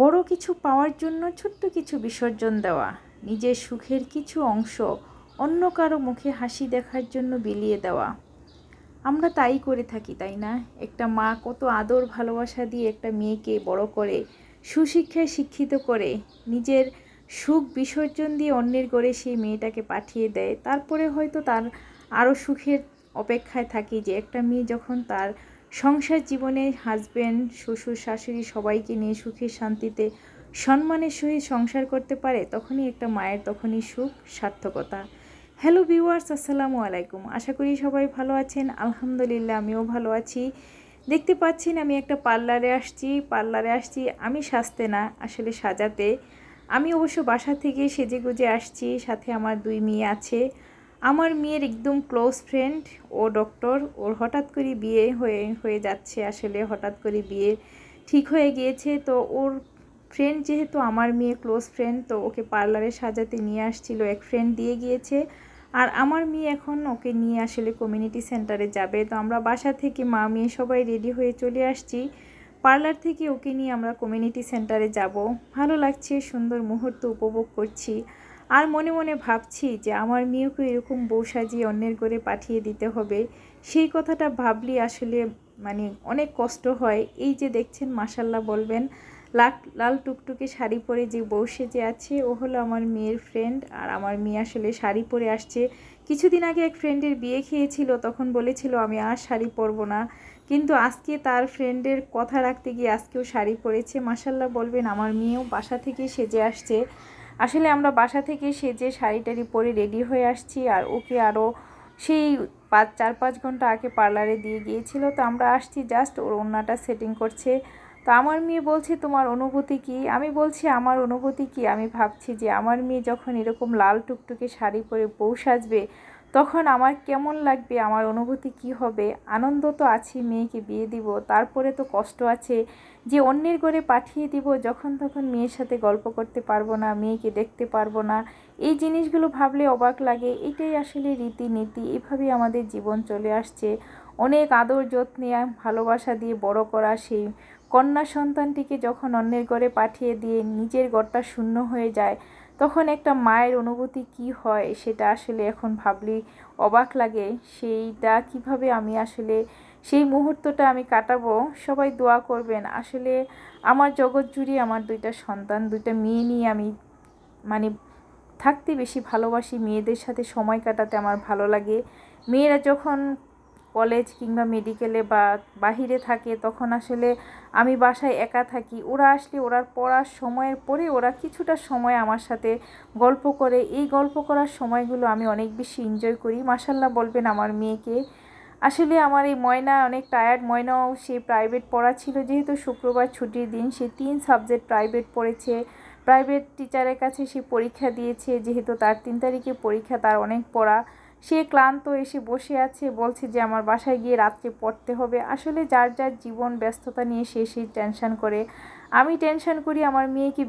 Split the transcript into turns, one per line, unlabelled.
বড় কিছু পাওয়ার জন্য ছোট্ট কিছু বিসর্জন দেওয়া, নিজের সুখের কিছু অংশ অন্য কারও মুখে হাসি দেখার জন্য বিলিয়ে দেওয়া। আমরা তাই করে থাকি, তাই না? একটা মা কত আদর ভালোবাসা দিয়ে একটা মেয়েকে বড় করে, সুশিক্ষায় শিক্ষিত করে, নিজের সুখ বিসর্জন দিয়ে অন্যের করে সেই মেয়েটাকে পাঠিয়ে দেয়। তারপরে হয়তো তার আরও সুখের অপেক্ষায় থাকি যে একটা মেয়ে যখন তার সংসার জীবনে হাজব্যান্ড শ্বশুর, শাশুড়ি সবাইকে নিয়ে সুখে শান্তিতে সম্মানের সহিত সংসার করতে পারে, তখনই একটা মায়ের তখনই সুখ, সার্থকতা। হ্যালো ভিউয়ার্স আসসালামু আলাইকুম। আশা করি সবাই ভালো আছেন। আলহামদুলিল্লাহ, আমিও ভালো আছি। দেখতে পাচ্ছেন, আমি একটা পার্লারে আসছি। পার্লারে আসছি, আমি সাজতে না, আসলে সাজাতে। আমি অবশ্য বাসা থেকে সেজে গুজে আসছি, সাথে আমার দুই মেয়ে আছে। আমার মেয়ের একদম ক্লোজ ফ্রেন্ড ও ডক্টর ওর হঠাৎ করে বিয়ে হয়ে হয়ে যাচ্ছে আসলে, হঠাৎ করে বিয়ে ঠিক হয়ে গিয়েছে। তো ওর ফ্রেন্ড যেহেতু আমার মেয়ে ক্লোজ ফ্রেন্ড তো ওকে পার্লারে সাজাতে নিয়ে আসছিল, এক ফ্রেন্ড দিয়ে গিয়েছে। আর আমার মেয়ে এখন ওকে নিয়ে আসলে কমিউনিটি সেন্টারে যাবে। তো আমরা বাসা থেকে মা, মেয়ে সবাই রেডি হয়ে চলে আসছি। পার্লার থেকে ওকে নিয়ে আমরা কমিউনিটি সেন্টারে যাব। ভালো লাগছে, সুন্দর মুহূর্ত উপভোগ করছি। আর মনে মনে ভাবছি যে আমার মেয়েকে এরকম বউ সাজিয়ে অন্যের করে পাঠিয়ে দিতে হবে। সেই কথাটা ভাবলি আসলে মানে অনেক কষ্ট হয়। এই যে দেখছেন মাসাল্লাহ বলবেন লাল লাল টুকটুকে শাড়ি পরে যে বউ সেজে আছে, ও হলো আমার মেয়ের ফ্রেন্ড আর আমার মেয়ে আসলে শাড়ি পরে আসছে। কিছুদিন আগে এক ফ্রেন্ডের বিয়ে খেয়েছিল, তখন বলেছিল, আমি আর শাড়ি পরবো না। কিন্তু আজকে তার ফ্রেন্ডের কথা রাখতে গিয়ে আজকেও শাড়ি পরেছে। মাসাল্লাহ বলবেন, আমার মেয়েও বাসা থেকে সেজে আসছে। আসলে আমরা বাসা থেকে সেজে শাড়ি টাড়ি পরে রেডি হয়ে আসছি আর ওকে আরও সেই পাঁচ, চার, পাঁচ ঘণ্টা আগে পার্লারে দিয়ে গিয়েছিল, তো আমরা আসছি জাস্ট ওর ওনাটা সেটিং করছে। তো আমার মেয়ে বলছে, তোমার অনুভূতি কি? আমি বলছি, আমার অনুভূতি কি? আমি ভাবছি যে আমার মেয়ে যখন এরকম লাল টুকটুকে শাড়ি পরে বউ সাজবে তখন আমার কেমন লাগবে, আমার অনুভূতি কি হবে? আনন্দ তো আছে, মেয়েকে বিয়ে দিব, তারপরে তো কষ্ট আছে। যে অন্যের ঘরে পাঠিয়ে দিব, যখন তখন মেয়ের সাথে গল্প করতে পারব না, মেয়েকে দেখতে পারব না। এই জিনিসগুলো ভাবলে অবাক লাগে। এটাই আসলে রীতিনীতি। এভাবেই আমাদের জীবন চলে আসছে। অনেক আদর যত্নে, ভালোবাসা দিয়ে বড় করা সেই কন্যা সন্তানটিকে যখন অন্যের ঘরে পাঠিয়ে দিয়ে নিজের ঘরটা শূন্য হয়ে যায় তখন একটা মায়ের অনুভূতি কি হয় সেটা আসলে এখন ভাবলেই অবাক লাগে। সেইটা কীভাবে আমি আসলে সেই মুহূর্তটা আমি কাটাবো? সবাই দোয়া করবেন। আসলে আমার জগৎ জুড়ে আমার দুইটা সন্তান, দুইটা মেয়ে নিয়ে আমি মানে থাকতে বেশি ভালোবাসি। মেয়েদের সাথে সময় কাটাতে আমার ভালো লাগে। মেয়েরা যখন কলেজ কিংবা মেডিকেলে বা বাহিরে থাকে, তখন আসলে আমি বাসায় একা থাকি। ওরা আসলে ওরা পড়ার সময়ের পরে ওরা কিছুটা সময় আমার সাথে গল্প করে। এই গল্প করার সময়গুলো আমি অনেক বেশি এনজয় করি। মাসাল্লাহ বলবেন আমার মেয়েকে। আসলে আমার এই ময়না অনেক টায়ার্ড ময়নাও সে প্রাইভেট পড়া ছিল। যেহেতু শুক্রবার ছুটির দিন, সে তিন সাবজেক্ট প্রাইভেট পড়েছে। প্রাইভেট টিচারের কাছে সে পরীক্ষা দিয়েছে, যেহেতু তার তিন তারিখে পরীক্ষা, তার অনেক পড়া। সে ক্লান্ত এসে বসে আছে, বলছে যে আমার বাসায় গিয়ে রাত্রে পড়তে হবে। আসলে যার যার জীবন ব্যস্ততা নিয়ে সে সেই টেনশন করে। আমি টেনশন করি আমার মেয়েকে